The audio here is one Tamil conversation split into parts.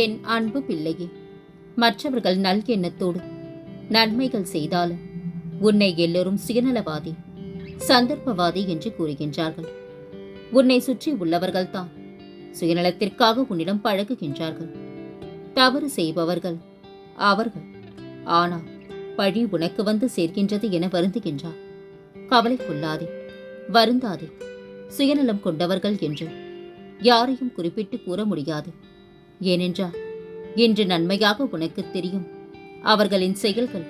என் அன்பு பிள்ளையே மற்றவர்கள் நல் எண்ணத்தோடு நன்மைகள் செய்தாலும் உன்னை எல்லோரும் சுயநலவாதி சந்தர்ப்பவாதி என்று கூறுகின்றார்கள். உன்னை சுற்றி உள்ளவர்கள்தான் சுயநலத்திற்காக உன்னிடம் பழகுகின்றார்கள். தவறு செய்பவர்கள் அவர்கள். ஆனால் பழி உனக்கு வந்து சேர்க்கின்றது என வருந்துகின்றார். கவலை கொள்ளாதே வருந்தாதே சுயநலம் கொண்டவர்கள் என்று யாரையும் குறிப்பிட்டு கூற முடியாது. ஏனென்றால் இன்று நன்மையாக உனக்கு தெரியும். அவர்களின் செயல்கள்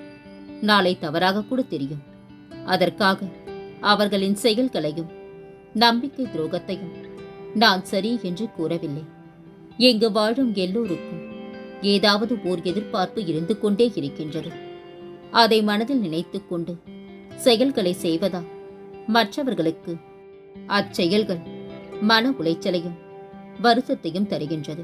நாளை தவறாக கூட தெரியும். அதற்காக அவர்களின் செயல்களையும் நம்பிக்கை துரோகத்தையும் நான் சரி என்று கூறவில்லை. இங்கு வாழும் எல்லோருக்கும் ஏதாவது ஓர் எதிர்பார்ப்பு இருந்து கொண்டே இருக்கின்றது. அதை மனதில் நினைத்துக்கொண்டு செயல்களை செய்வதால் மற்றவர்களுக்கு அச்செயல்கள் மன உளைச்சலையும் வருத்தத்தையும் தருகின்றது.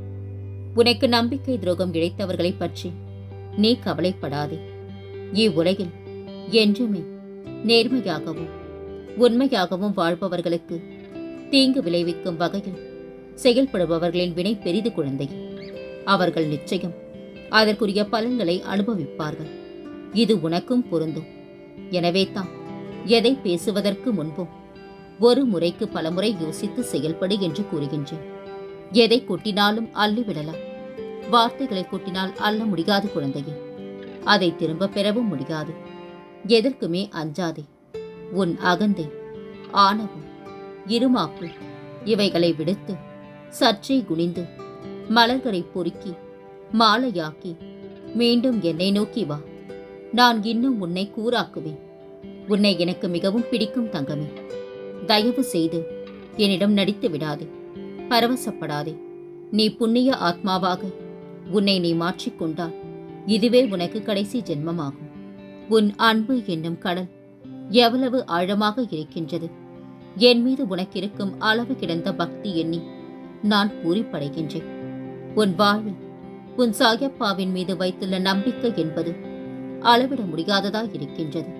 உனக்கு நம்பிக்கை துரோகம் இழைத்தவர்களைப் பற்றி நீ கவலைப்படாதே. இவ்வுலகில் என்றுமே நேர்மையாகவும் உண்மையாகவும் வாழ்பவர்களுக்கு தீங்கு விளைவிக்கும் வகையில் செயல்படுபவர்களின் வினை பெரிது குழந்தை அவர்கள் நிச்சயம் அதற்குரிய பலன்களை அனுபவிப்பார்கள். இது உனக்கும் பொருந்தும். எனவே தான் எதை பேசுவதற்கு முன்பும் ஒரு முறைக்கு பலமுறை யோசித்து செயல்படு என்று கூறுகின்றேன். எதை கொட்டினாலும் அள்ளிவிடலாம் வார்த்தைகளை கொட்டினால் அள்ள முடியாது குழந்தையே. அதை திரும்ப பெறவும் முடியாது. எதற்குமே அஞ்சாதே. உன் அகந்தை ஆணவம் இருமாப்பு இவைகளை விடுத்து சற்றே குனிந்து மலர்களை பொறுக்கி மாலையாக்கி மீண்டும் என்னை நோக்கி வா. நான் இன்னும் உன்னை கூறாக்குவேன். உன்னை எனக்கு மிகவும் பிடிக்கும் தங்கமே. தயவு செய்து என்னிடம் நடித்து விடாதே. பரவசப்படாதே. நீ புண்ணிய ஆத்மாவாக உன்னை நீ மாற்றிக்கொண்டால் இதுவே உனக்கு கடைசி ஜென்மமாகும். உன் அன்பு என்னும் கடல் எவ்வளவு ஆழமாக இருக்கின்றது. என் மீது உனக்கிருக்கும் அளவு கிடந்த பக்தி எண்ணி நான் பூரிப்படைகின்றேன். உன் வாழ்வில் உன் சாயப்பாவின் மீது வைத்துள்ள நம்பிக்கை என்பது அளவிட முடியாததா இருக்கின்றது.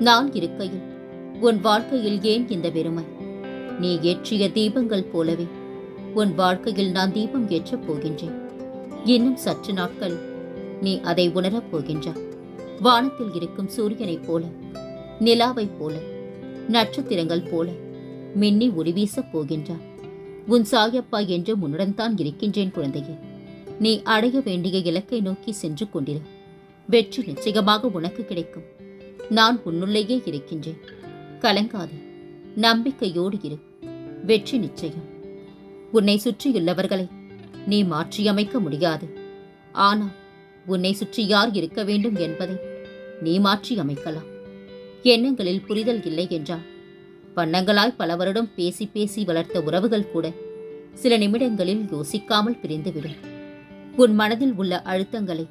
நான் இருக்கையில் உன் வாழ்க்கையில் ஏன் இந்த வெறுமை? நீ ஏற்றிய தீபங்கள் போலவே உன் வாழ்க்கையில் நான் தீபம் ஏற்றப் போகின்றேன். இன்னும் சற்று நாட்கள் நீ அதை உணரப் போகின்றாய். வானத்தில் இருக்கும் சூரியனைப் போல நிலாவைப் போல நட்சத்திரங்கள் போல மின்னி ஒளிவீசப் வீசப் உன் சாயப்பா என்று உன்னுடன் தான் இருக்கின்றேன் குழந்தையே. நீ அடைய வேண்டிய இலக்கை நோக்கி சென்று கொண்டிரு. வெற்றி நிச்சயமாக உனக்கு கிடைக்கும். நான் உன்னுள்ளேயே இருக்கின்றேன். கலங்காதே நம்பிக்கையோடு இரு. வெற்றி நிச்சயம். உன்னை சுற்றியுள்ளவர்களை நீ மாற்றியமைக்க முடியாது. ஆனால் உன்னை சுற்றி யார் இருக்க வேண்டும் என்பதை நீ மாற்றி அமைக்கலாம் எண்ணங்களில் புரிதல் இல்லை என்றால் வண்ணங்களாய் பல வருடம் பேசி பேசி வளர்த்த உறவுகள் கூட சில நிமிடங்களில் யோசிக்காமல் பிரிந்துவிடும். உன் மனதில் உள்ள அழுத்தங்களை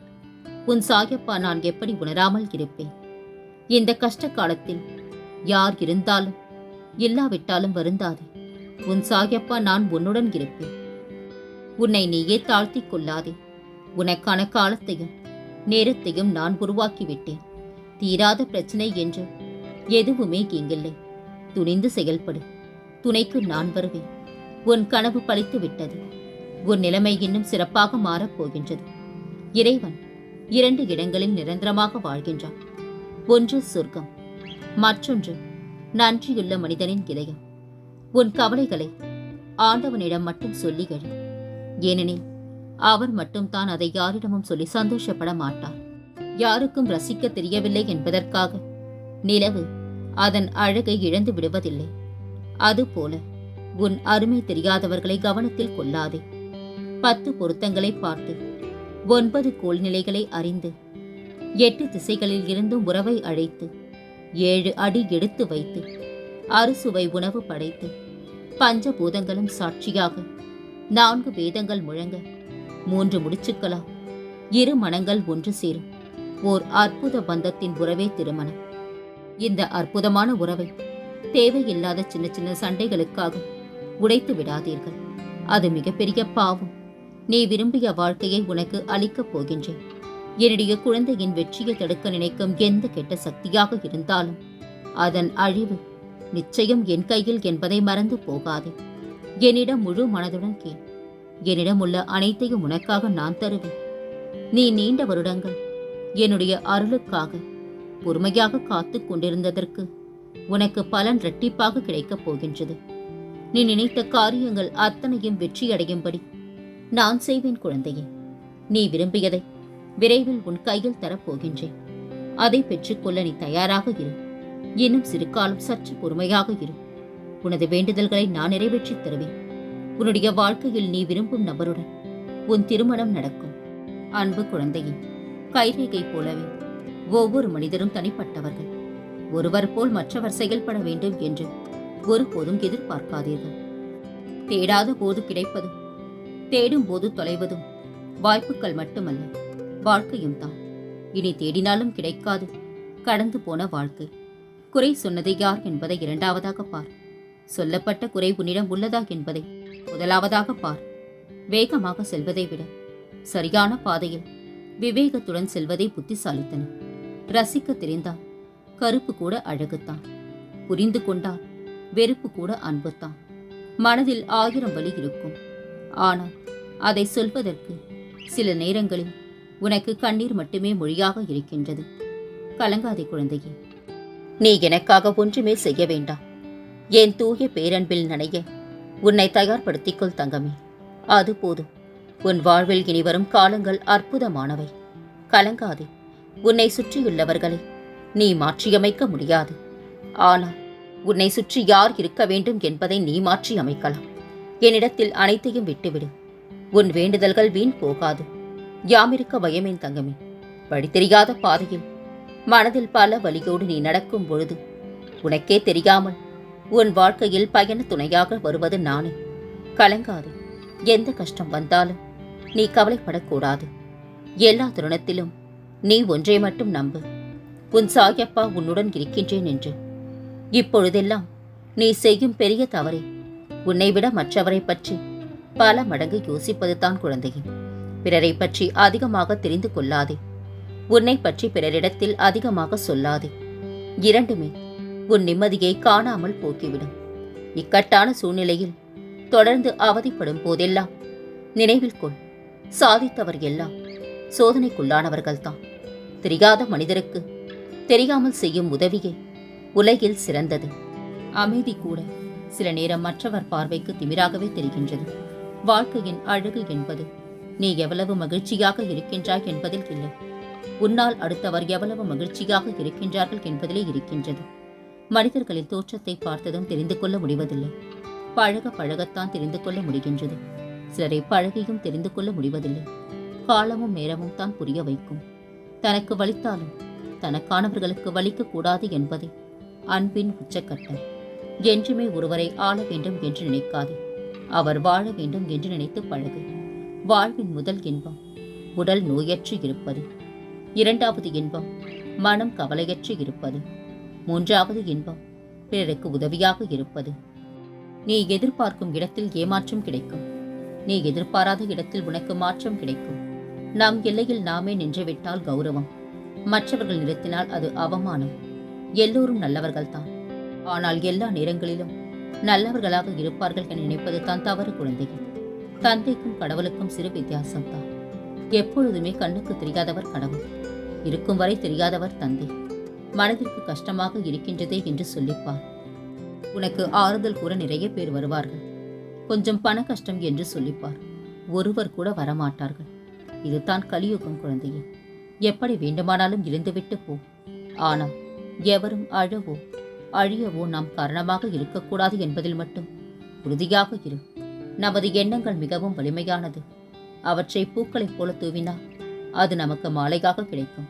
உன் சாயப்பா நான் எப்படி உணராமல் இருப்பேன்? இந்த கஷ்ட காலத்தில் யார் இருந்தாலும் இல்லாவிட்டாலும் வருந்தாதே. உன் சாயப்பா நான் உன்னுடன் இருப்பேன். உன்னை நீயே தாழ்த்திக் கொள்ளாதே. உனக்கான காலத்தையும் நேரத்தையும் நான் உருவாக்கிவிட்டேன். தீராத பிரச்சனை என்று எதுவுமே இங்கில்லை துணிந்து செயல்படு. துணைக்கு நான் வருவேன். உன் கனவு பழித்து விட்டது உன் நிலைமை இன்னும் சிறப்பாக மாறப் போகின்றது. இறைவன் இரண்டு இடங்களில் நிரந்தரமாக வாழ்கின்றான். ஒன்று சொர்க்கம் மற்றொன்று நன்றியுள்ள மனிதனின் இதயம். உன் கவலைகளை ஆண்டவனிடம் மட்டும் சொல்லிகள். ஏனெனில் அவர் மட்டும்தான் அதை யாரிடமும் சொல்லி சந்தோஷப்பட மாட்டார். யாருக்கும் ரசிக்க தெரியவில்லை என்பதற்காக நிலவு அதன் அழகை இழந்து விடுவதில்லை. அதுபோல உன் அருமை தெரியாதவர்களை கவனத்தில் கொள்ளாதே. பத்து பொருத்தங்களை பார்த்து ஒன்பது கோள்நிலைகளை அறிந்து எட்டு திசைகளில் இருந்தும் உறவை அழைத்து ஏழு அடி எடுத்து வைத்து அறுசுவை உணவு படைத்து பஞ்சபூதங்களும் சாட்சியாக நான்கு வேதங்கள் முழங்க மூன்று முடிச்சுக்களாம் இரு மனங்கள் ஒன்று சேரும். ஓர் அற்புத பந்தத்தின் உறவே திருமணம். இந்த அற்புதமான உறவை தேவையில்லாத சின்ன சின்ன சண்டைகளுக்காக உடைத்து விடாதீர்கள். அது மிகப்பெரிய பாவம். நீ விரும்பிய வாழ்க்கையை உனக்கு அளிக்கப் போகின்றேன். என்னுடைய குழந்தையின் வெற்றியை தடுக்க நினைக்கும் எந்த கெட்ட சக்தியாக இருந்தாலும் அதன் அழிவு நிச்சயம் என் கையில் என்பதை மறந்து போகாதே. என்னிடம் முழு மனதுடன் கேள். என்னிடம் உள்ள அனைத்தையும் உனக்காக நான் தருவேன். நீ நீண்ட வருடங்கள் என்னுடைய அருளுக்காக பொறுமையாக காத்துக் கொண்டிருந்ததற்கு உனக்கு பலன் இரட்டிப்பாக கிடைக்கப் போகின்றது. நீ நினைத்த காரியங்கள் அத்தனையும் வெற்றியடையும்படி நான் செய்வேன் குழந்தையே. நீ விரும்பியதை விரைவில் உன் கையில் தரப்போகின்றேன் அதை பெற்றுக்கொள்ள நீ தயாராக இரு. இன்னும் சிறு காலம் சற்று பொறுமையாக இரு. உனது வேண்டுதல்களை நான் நிறைவேற்றித் தருவேன். உன்னுடைய வாழ்க்கையில் நீ விரும்பும் நபருடன் உன் திருமணம் நடக்கும். அன்பு குழந்தையே கைரேகை போலவே ஒவ்வொரு மனிதரும் தனிப்பட்டவர்கள். ஒருவர் போல் மற்றவர் செயல்பட வேண்டும் என்று ஒருபோதும் எதிர்பார்க்காதீர்கள். தேடாத போது கிடைப்பதும் தேடும் போது தொலைவதும் வாய்ப்புகள் மட்டுமல்ல வாழ்க்கையும் தான். இனி தேடினாலும் கிடைக்காது கடந்து போன வாழ்க்கை. குறை சொன்னது யார் என்பதை இரண்டாவதாக பார். சொல்லப்பட்ட குறை உன்னிடம் உள்ளதா என்பதை முதலாவதாக பார். வேகமாக செல்வதை விட சரியான பாதையில் விவேகத்துடன் செல்வதை புத்திசாலித்தன ரசிக்க தெரிந்தால் கருப்பு கூட அழகுத்தான். புரிந்து கொண்டால் வெறுப்பு கூட அன்புத்தான். மனதில் ஆயிரம் வழி இருக்கும். ஆனால் அதை சொல்வதற்கு சில நேரங்களில் உனக்கு கண்ணீர் மட்டுமே மொழியாக இருக்கின்றது. கலங்காதே குழந்தையே. நீ எனக்காக ஒன்றுமே செய்ய வேண்டாம். என் தூய பேரன்பில் நனைய உன்னை தயார்படுத்திக்கொள் தங்கமே. அது போதும். உன் வாழ்வில் இனி வரும் காலங்கள் அற்புதமானவை. கலங்காதே. உன்னை சுற்றியுள்ளவர்களை நீ மாற்றியமைக்க முடியாது. ஆனால் உன்னை சுற்றி யார் இருக்க வேண்டும் என்பதை நீ மாற்றி அமைக்கலாம் என்னிடத்தில் அனைத்தையும் விட்டுவிடு. உன் வேண்டுதல்கள் வீண் போகாது. யாமிருக்க பயமேன் தங்கமே. வழி தெரியாத பாதையில் மனதில் பல வழியோடு நீ நடக்கும் பொழுது உனக்கே தெரியாமல் உன் வாழ்க்கையில் பயண துணையாக வருவது நானே. கலங்காது. எந்த கஷ்டம் வந்தாலும் நீ கவலைப்படக்கூடாது. எல்லா தருணத்திலும் நீ ஒன்றை மட்டும் நம்பு. உன் சாயப்பா உன்னுடன் இருக்கின்றேன் என்று. இப்பொழுதெல்லாம் நீ செய்யும் பெரிய தவறே. உன்னை விட மற்றவரை பற்றி பல மடங்கு யோசிப்பதுதான் குழந்தையின் பிறரை பற்றி அதிகமாக தெரிந்து கொள்ளாதே. உன்னை பற்றி பிறரிடத்தில் அதிகமாக சொல்லாதே. இரண்டுமே உன் நிம்மதியை காணாமல் போக்கிவிடும். இக்கட்டான சூழ்நிலையில் தொடர்ந்து அவதிப்படும் போதெல்லாம் நினைவில் கொள். சாதித்தவர் எல்லாம் சோதனைக்குள்ளானவர்கள்தான். தெரியாத மனிதருக்கு தெரியாமல் செய்யும் உதவியே உலகில் சிறந்தது. அமைதி கூட சில நேரம் மற்றவர் பார்வைக்கு திமிராகவே தெரிகின்றது. வாழ்க்கையின் அழகு என்பது நீ எவ்வளவு மகிழ்ச்சியாக இருக்கின்றாய் என்பதில் இல்லை. உன்னால் அடுத்தவர் எவ்வளவு மகிழ்ச்சியாக இருக்கின்றார்கள் என்பதிலே இருக்கின்றது. மனிதர்களின் தோற்றத்தை பார்த்ததும் தெரிந்து கொள்ள முடிவதில்லை. பழக பழகத்தான் தெரிந்து கொள்ள முடிகின்றது. சிலரை பழகியும் தெரிந்து கொள்ள முடிவதில்லை. காலமும் நேரமும் தான் புரிய வைக்கும். தனக்கு வலித்தாலும் தனக்கானவர்களுக்கு வலிக்க கூடாது என்பதே அன்பின் உச்சக்கட்டம். என்றுமே ஒருவரை ஆள வேண்டும் என்று நினைக்காது. அவர் வாழ வேண்டும் என்று நினைத்து பழகு. வாழ்வின் முதல் இன்பம் உடல் நோயற்று இருப்பது. இரண்டாவது இன்பம் மனம் கவலையற்று இருப்பது. மூன்றாவது இன்பம் பிறருக்கு உதவியாக இருப்பது. நீ எதிர்பார்க்கும் இடத்தில் ஏமாற்றம் கிடைக்கும். நீ எதிர்பாராத இடத்தில் உனக்கு மாற்றம் கிடைக்கும். நாம் எல்லையில் நாமே நின்றுவிட்டால் கௌரவம். மற்றவர்கள் நிறுத்தினால் அது அவமானம். எல்லோரும் நல்லவர்கள்தான். ஆனால் எல்லா நேரங்களிலும் நல்லவர்களாக இருப்பார்கள் என நினைப்பது தான் தவறு குழந்தைகள். தந்தைக்கும் கடவுளுக்கும் சிறு வித்தியாசம்தான். எப்பொழுதுமே கண்ணுக்கு தெரியாதவர் கடவுள். இருக்கும் வரை தெரியாதவர் தந்தை. மனதிற்கு கஷ்டமாக இருக்கின்றதே என்று சொல்லிப்பார். உனக்கு ஆறுதல் கூற நிறைய பேர் வருவார்கள். கொஞ்சம் பண கஷ்டம் என்று சொல்லிப்பார். ஒருவர் கூட வரமாட்டார்கள். இதுதான் கலியுகம் குழந்தையே. எப்படி வேண்டுமானாலும் இருந்துவிட்டு போ. ஆனால் எவரும் அழவோ அழியவோ நாம் காரணமாக இருக்கக்கூடாது என்பதில் மட்டும் உறுதியாக இரு. நமது எண்ணங்கள் மிகவும் வலிமையானது. அவற்றை பூக்களைப் போல தூவினால் அது நமக்கு மாலையாக கிடைக்கும்.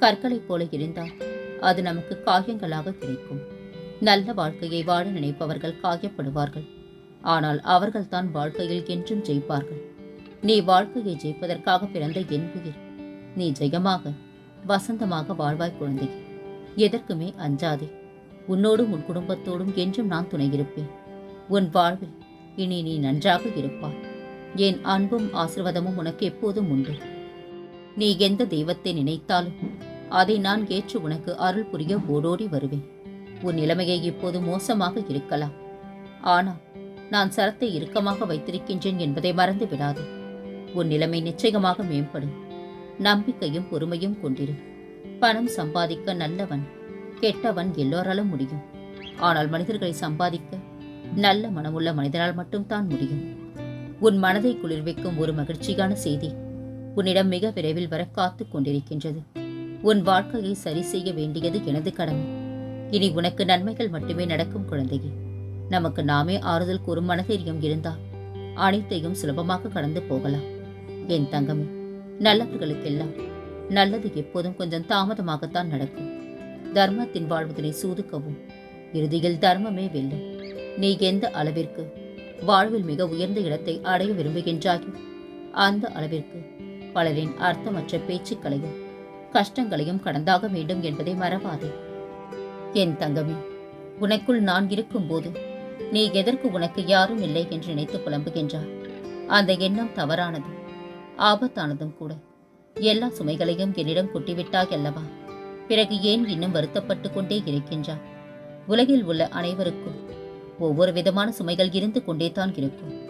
கற்களைப் போல இருந்தால் அது நமக்கு காயங்களாக கிடைக்கும். நல்ல வாழ்க்கையை வாழ நினைப்பவர்கள் காயப்படுவார்கள். ஆனால் அவர்கள்தான் வாழ்க்கையில் என்றும் ஜெயிப்பார்கள். நீ வாழ்க்கையை ஜெயிப்பதற்காக பிறந்த என் உயிர். நீ ஜெயமாக வசந்தமாக வாழ்வாய் குழந்தை. எதற்குமே அஞ்சாதே. உன்னோடும் உன் குடும்பத்தோடும் என்றும் நான் துணை இருப்பேன் உன் வாழ்வில் இனி நீ நன்றாக இருப்பாய். என் அன்பும் ஆசிர்வாதமும் உனக்கு எப்போதும் உண்டு. நீ எந்த தெய்வத்தை நினைத்தாலும் அதை நான் ஏற்று உனக்கு அருள் புரிய ஓடோடி வருவேன். உன் நிலைமையை இப்போது மோசமாக இருக்கலாம். ஆனால் நான் சரத்தை இறுக்கமாக வைத்திருக்கின்றேன் என்பதை மறந்து விடாது. உன் நிலைமை நிச்சயமாக மேம்படும். நம்பிக்கையும் பொறுமையும் கொண்டிரு. பணம் சம்பாதிக்க நல்லவன் கெட்டவன் எல்லோராலும் முடியும். ஆனால் மனிதர்களை சம்பாதிக்க நல்ல மனமுள்ள மனிதனால் மட்டும்தான் முடியும். உன் மனதை குளிர்விக்கும் ஒரு மகிழ்ச்சியான செய்தி உன்னிடம் மிக விரைவில் வர காத்துக் கொண்டிருக்கின்றது. உன் வாழ்க்கையை சரி செய்ய வேண்டியது எனது கடமை. இனி உனக்கு நன்மைகள் மட்டுமே நடக்கும் குழந்தையே. நமக்கு நாமே ஆறுதல் கூறும் மனதைரியம் இருந்தால் அனைத்தையும் சுலபமாக கடந்து போகலாம். என் தங்கமே நல்லவர்களுக்கெல்லாம் நல்லது எப்போதும் கொஞ்சம் தாமதமாகத்தான் நடக்கும். தர்மத்தின் வாழ்வதனை சூதுக்கவும். இறுதியில் தர்மமே வெல்லும். நீ எந்த அளவிற்கு வாழ்வில் மிக உயர்ந்த இடத்தை அடைய விரும்புகின்றாயோ. அந்த அளவிற்கு பலரின் அர்த்தமற்ற பேச்சுக்களையும் கஷ்டங்களையும் கடந்தாக வேண்டும் என்பதை மறவாதே. என் தங்கமே உனக்குள் நான் இருக்கும்போது நீ எதற்கு உனக்கு யாரும் இல்லை என்று நினைத்து புலம்புகின்றார் அந்த எண்ணம் தவறானது ஆபத்தானதும் கூட. எல்லா சுமைகளையும் என்னிடம் கொட்டிவிட்டாய் அல்லவா? பிறகு ஏன் இன்னும் வருத்தப்பட்டு கொண்டே இருக்கின்றார் உலகில் உள்ள அனைவருக்கும் ஒவ்வொரு விதமான சுமைகள் இருந்து கொண்டே தான் இருக்கும்.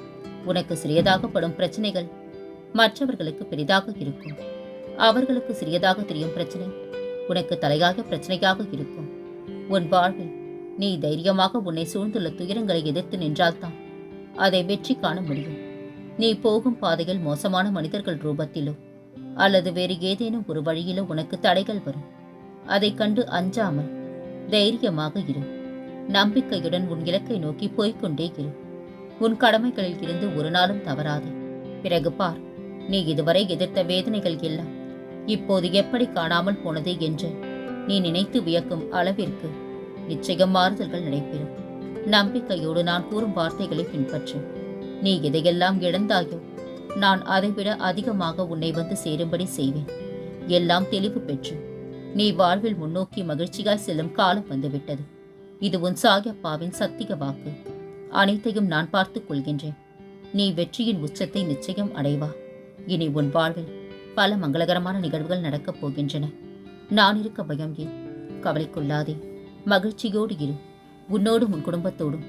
உனக்கு சிறியதாகப்படும் பிரச்சனைகள் மற்றவர்களுக்கு பெரிதாக இருக்கும். அவர்களுக்கு சிறியதாக தெரியும் பிரச்சனை உனக்கு தலையாக பிரச்சனையாக இருக்கும். உன் வாழ்வில் நீ தைரியமாக உன்னை சூழ்ந்துள்ள துயரங்களை எதிர்த்து நின்றால்தான் அதை வெற்றி காண முடியும். நீ போகும் பாதையில் மோசமான மனிதர்கள் ரூபத்திலோ அல்லது வேறு ஏதேனும் ஒரு வழியிலோ உனக்கு தடைகள் வரும். அதைக் கண்டு அஞ்சாமல் தைரியமாக இரு. நம்பிக்கையுடன் உன் இலக்கை நோக்கி போய்க்கொண்டே இரு. உன் கடமைகளில் இருந்து ஒரு நாளும் தவறாது. பிறகு பார் நீ இதுவரை எதிர்த்த வேதனைகள் எல்லாம் இப்போது எப்படி காணாமல் போனது என்று நீ நினைத்து வியக்கும் அளவிற்கு நிச்சயம் மாறுதல்கள் நடைபெறும். நம்பிக்கையோடு நான் கூறும் வார்த்தைகளை பின்பற்று. நீ எதையெல்லாம் இழந்தாயோ நான் அதைவிட அதிகமாக உன்னை வந்து சேரும்படி செய்வேன். எல்லாம் தெளிவு பெற்று நீ வாழ்வில் முன்னோக்கி மகிழ்ச்சியாய் செல்லும் காலம் வந்துவிட்டது. இது உன் சாயப்பாவின் சத்திய வாக்கு. அனைத்தையும் நான் பார்த்துக் கொள்கின்றேன். நீ வெற்றியின் உச்சத்தை நிச்சயம் அடைவா. இனி உன் வாழ்வில் பல மங்களகரமான நிகழ்வுகள் நடக்கப் போகின்றன. நான் இருக்க பயம் ஏன்? கவலைக்குள்ளாதே மகிழ்ச்சியோடு இரு. உன்னோடும் உன் குடும்பத்தோடும்.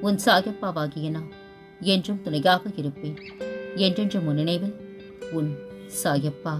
உன் சாயப்பாவாகிய நான் என்றும் துணையாக இருப்பேன். என்றென்றும் உன் நினைவில் உன் சாயப்பா